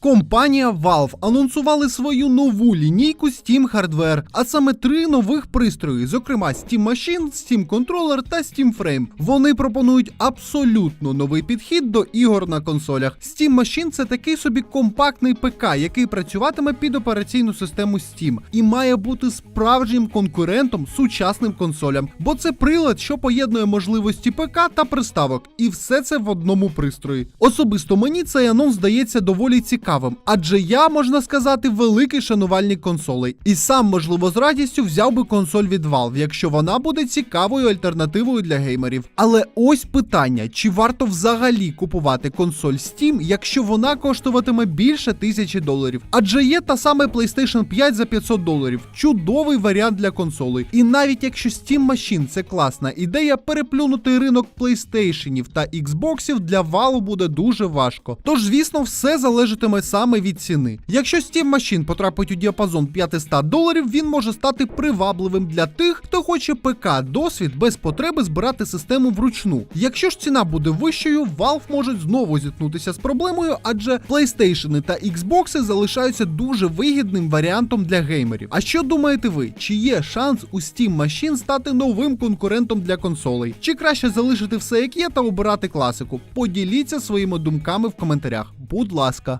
Компанія Valve анонсували свою нову лінійку Steam Hardware, а саме три нових пристрої, зокрема Steam Machine, Steam Controller та Steam Frame. Вони пропонують абсолютно новий підхід до ігор на консолях. Steam Machine це такий собі компактний ПК, який працюватиме під операційну систему Steam і має бути справжнім конкурентом сучасним консолям, бо це прилад, що поєднує можливості ПК та приставок, і все це в одному пристрої. Особисто мені цей анонс здається доволі цікавим, адже я, можна сказати, великий шанувальник консолей, і сам, можливо, з радістю взяв би консоль від Valve, якщо вона буде цікавою альтернативою для геймерів. Але ось питання: чи варто взагалі купувати консоль Steam, якщо вона коштуватиме більше тисячі доларів? Адже є та саме PlayStation 5 за 500 доларів. Чудовий варіант для консолей. І навіть якщо Steam Machine це класна ідея, переплюнути ринок PlayStation та Xbox для Valve буде дуже важко. Тож, звісно, все залежатиме саме від ціни. Якщо Steam Machine потрапить у діапазон 500 доларів, він може стати привабливим для тих, хто хоче ПК досвід без потреби збирати систему вручну. Якщо ж ціна буде вищою, Valve можуть знову зіткнутися з проблемою, адже PlayStation та Xbox залишаються дуже вигідним варіантом для геймерів. А що думаєте ви? Чи є шанс у Steam Machine стати новим конкурентом для консолей? Чи краще залишити все як є та обирати класику? Поділіться своїми думками в коментарях. Будь ласка.